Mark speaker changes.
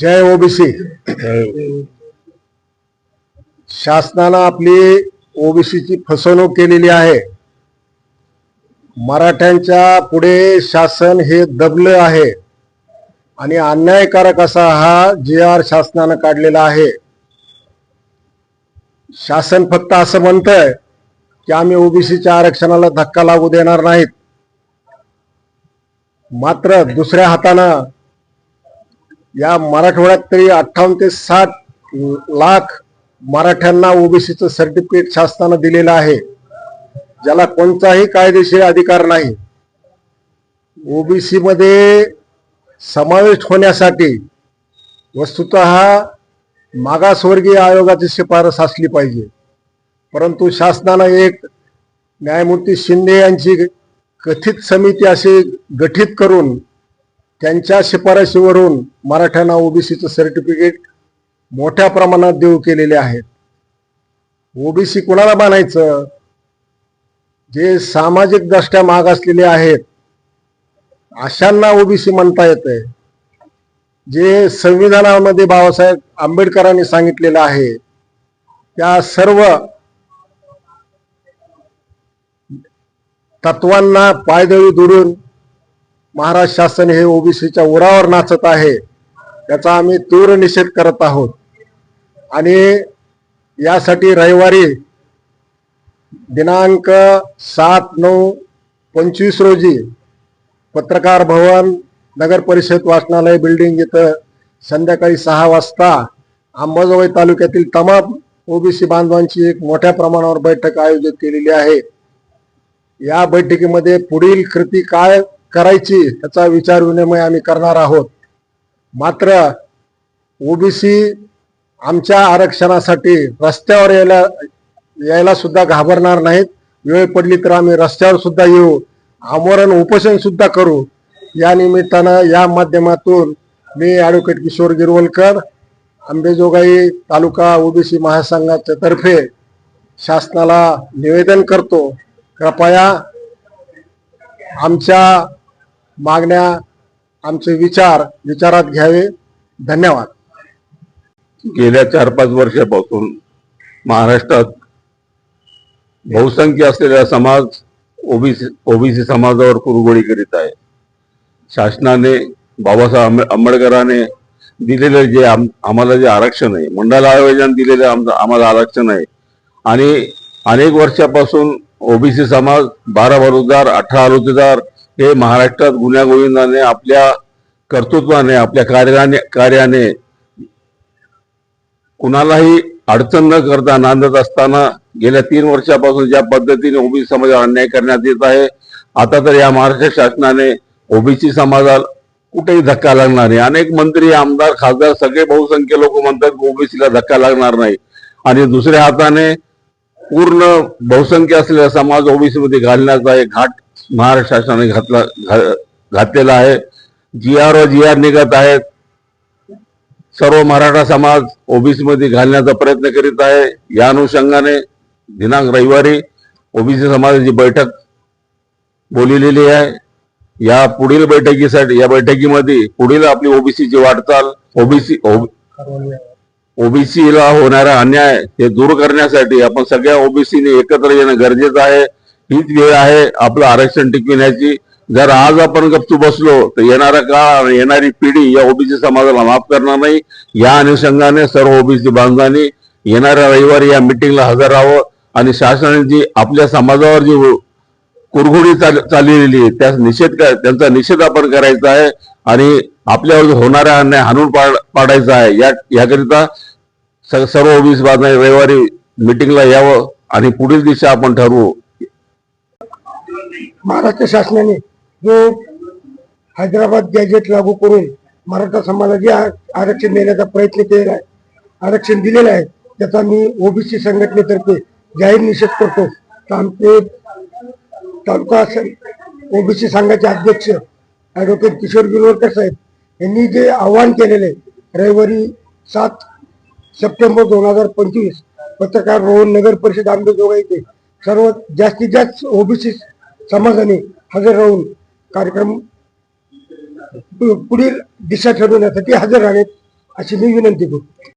Speaker 1: जय OBC. शासनानं आपली ओबीसीची फसवणूक केलेली आहे. मराठ्यांच्या पुढे शासन हे दबलं आहे. आणि अन्यायकारक असा हा जी आर शासनानं काढलेला आहे. शासन फक्त असं म्हणतंय की आम्ही ओबीसीच्या आरक्षणाला धक्का लागू देणार नाहीत. मात्र दुसऱ्या हातानं या मराठवाड्यात तरी अठ्ठावन्न ते साठ लाख मराठ्यांना ओबीसीचं सर्टिफिकेट शासनानं दिलेलं आहे. ज्याला कोणताही कायदेशीर अधिकार नाही. ओबीसी मध्ये समावेश होण्यासाठी वस्तुत मागासवर्गीय आयोगाची शिफारस असली पाहिजे. परंतु शासनानं एक न्यायमूर्ती शिंदे यांची कथित समिती अशी गठीत करून त्यांच्या शिफारशीवरून मराठ्यांना ओबीसीचं सर्टिफिकेट मोठ्या प्रमाणात देऊ केलेले आहेत. ओबीसी कुणाला मानायचं जे सामाजिक दृष्ट्या मागासलेले आहेत अशांना ओबीसी म्हणता येते. जे संविधानामध्ये बाबासाहेब आंबेडकरांनी सांगितलेलं आहे त्या सर्व तत्वांना पायदळी दुरून महाराष्ट्र शासन हे ओबीसीच्या उरावर नाचत आहे त्याचा आम्ही तीव्र निषेध करत आहोत. आणि यासाठी रविवारी दिनांक सात नऊ पंचवीस रोजी पत्रकार भवन नगर परिषद वाचनालय बिल्डिंग इथं संध्याकाळी सहा वाजता अंबाजोगाई तालुक्यातील तमाम ओबीसी बांधवांची एक मोठ्या प्रमाणावर बैठक आयोजित केलेली आहे. या बैठकीमध्ये पुढील कृती काय करायची याचा विचार विनिमय आम्ही करणार आहोत. मात्र ओबीसी आमच्या आरक्षणासाठी रस्त्यावर यायला यायला सुद्धा घाबरणार नाहीत. वेळ पडली तर आम्ही रस्त्यावर सुद्धा येऊ. आमरण उपोषण सुद्धा करू. या निमित्तानं या माध्यमातून मी ॲडव्होकेट किशोर गिरवलकर आंबेजोगाई तालुका ओबीसी महासंघाच्या तर्फे शासनाला निवेदन करतो. कृपया आमच्या मागण्या आमचे विचार विचारात घ्यावे. धन्यवाद.
Speaker 2: गेल्या चार पाच वर्षापासून महाराष्ट्रात बहुसंख्य असलेला समाज ओबीसी ओबीसी समाजावर कुरगोडी करीत आहे. शासनाने बाबासाहेब आंबे- दिलेले जे आम- आम्हाला जे आरक्षण आहे मंडल आयोजन दिलेले आम्हाला आरक्षण आहे. आणि अनेक वर्षापासून ओबीसी समाज बारा बलुतेदार अठरा आलोतेदार हे महाराष्ट्रात गुण्यागोविंदाने आपल्या कर्तृत्वाने आपल्या कार्याने कार्याने कुणालाही अडचण न करता नांदत असताना गेल्या तीन वर्षापासून ज्या पद्धतीने ओबीसी समाजावर अन्याय करण्यात येत आहे आता तर या महाराष्ट्र शासनाने ओबीसी समाजाला कुठेही धक्का लागणार नाही. अनेक मंत्री आमदार खासदार सगळे बहुसंख्य लोक म्हणतात ओबीसीला धक्का लागणार नाही. आणि दुसऱ्या हाताने पूर्ण बहुसंख्य असलेला समाज ओबीसी मध्ये घालण्याचा एक घाट महाराष्ट्र शासनाने घातला घातलेला आहे. जी आर व जी आर निघत आहेत. सर्व मराठा समाज ओबीसी मध्ये घालण्याचा प्रयत्न करीत आहे. या अनुषंगाने दिनांक रविवारी ओबीसी समाजाची बैठक बोलिलेली आहे. या पुढील बैठकीसाठी या बैठकीमध्ये पुढील आपली ओबीसीची वाटचाल ओबीसी ओबीसीला होणारा अन्याय हे दूर करण्यासाठी आपण सगळ्या ओबीसीने एकत्र येणं गरजेचं आहे. हीच वेळ आहे आपलं आरक्षण टिकविण्याची जर आज आपण गप्तू बसलो तर येणारा काळ आणि येणारी पिढी या ओबीसी समाजाला माफ करणार नाही. या अनुषंगाने सर्व ओबीसी बांधवांनी येणाऱ्या रविवारी या मिटिंगला हजर राहावं आणि शासनाने जी आपल्या समाजावर जी कुरघुडी चाल- चाललेली आहे त्या निषेध त्यांचा निषेध आपण करायचा आहे आणि आपल्यावर होणारा अन्याय हाणून पाडायचा आहे या याकरिता सर्व ओबीसी बांधवांनी रविवारी मिटिंगला यावं आणि पुढील दिशा आपण ठरवू.
Speaker 1: महाराष्ट्र शासनाने जो हैदराबाद गॅजेट लागू करून मराठा समाजाला जे आरक्षण देण्याचा प्रयत्न केलेला आहे आरक्षण दिलेलं आहे त्याचा मी ओबीसी संघटनेतर्फे जाहीर निषेध करतो. आमचे तालुका ओबीसी संघाचे अध्यक्ष ॲडव्होकेट किशोर गिरवलकर साहेब यांनी जे आवाहन केलेलं आहे रविवारी सात सप्टेंबर दोन हजार पंचवीस पत्रकार रोहन नगर परिषद आंबेजोगाई येथे सर्व जास्तीत जास्त ओबीसी समाजाने हजर राहून कार्यक्रम पु- पुढील दिशा ठरवण्यासाठी हजर राहण्यात
Speaker 3: अशी मी विनंती करतो.